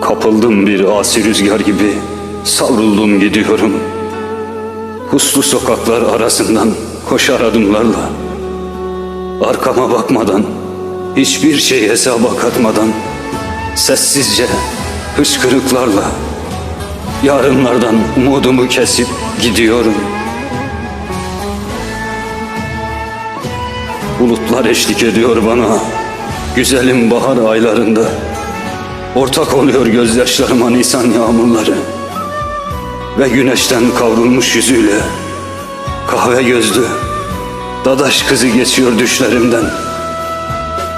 Kapıldım bir asi rüzgar gibi savruldum gidiyorum. Puslu sokaklar arasından koşar adımlarla. Arkama bakmadan, hiçbir şey hesaba katmadan, sessizce, hıçkırıklarla, yarınlardan umudumu kesip gidiyorum. Bulutlar eşlik ediyor bana, güzelim bahar aylarında. Ortak oluyor gözyaşlarıma nisan yağmurları. Ve güneşten kavrulmuş yüzüyle, kahve gözlü, dadaş kızı geçiyor düşlerimden.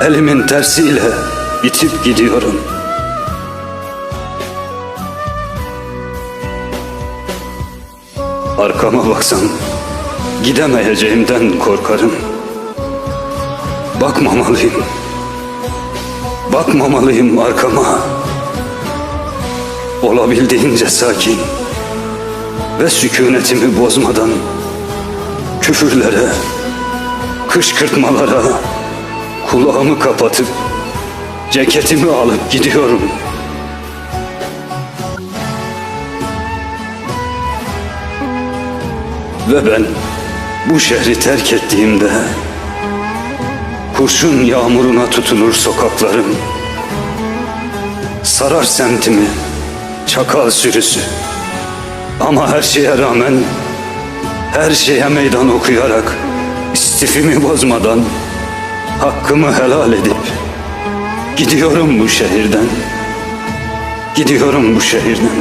Elimin tersiyle itip gidiyorum. Arkama baksam gidemeyeceğimden korkarım. Bakmamalıyım. Bakmamalıyım arkama. Olabildiğince sakin ve sükunetimi bozmadan küfürlere, kışkırtmalara kulağımı kapatıp ceketimi alıp gidiyorum. Ve ben bu şehri terk ettiğimde kurşun yağmuruna tutulur sokaklarım. Sarar semtimi çakal sürüsü. Ama her şeye rağmen her şeye meydan okuyarak istifimi bozmadan hakkımı helal edip gidiyorum bu şehirden. Gidiyorum bu şehirden.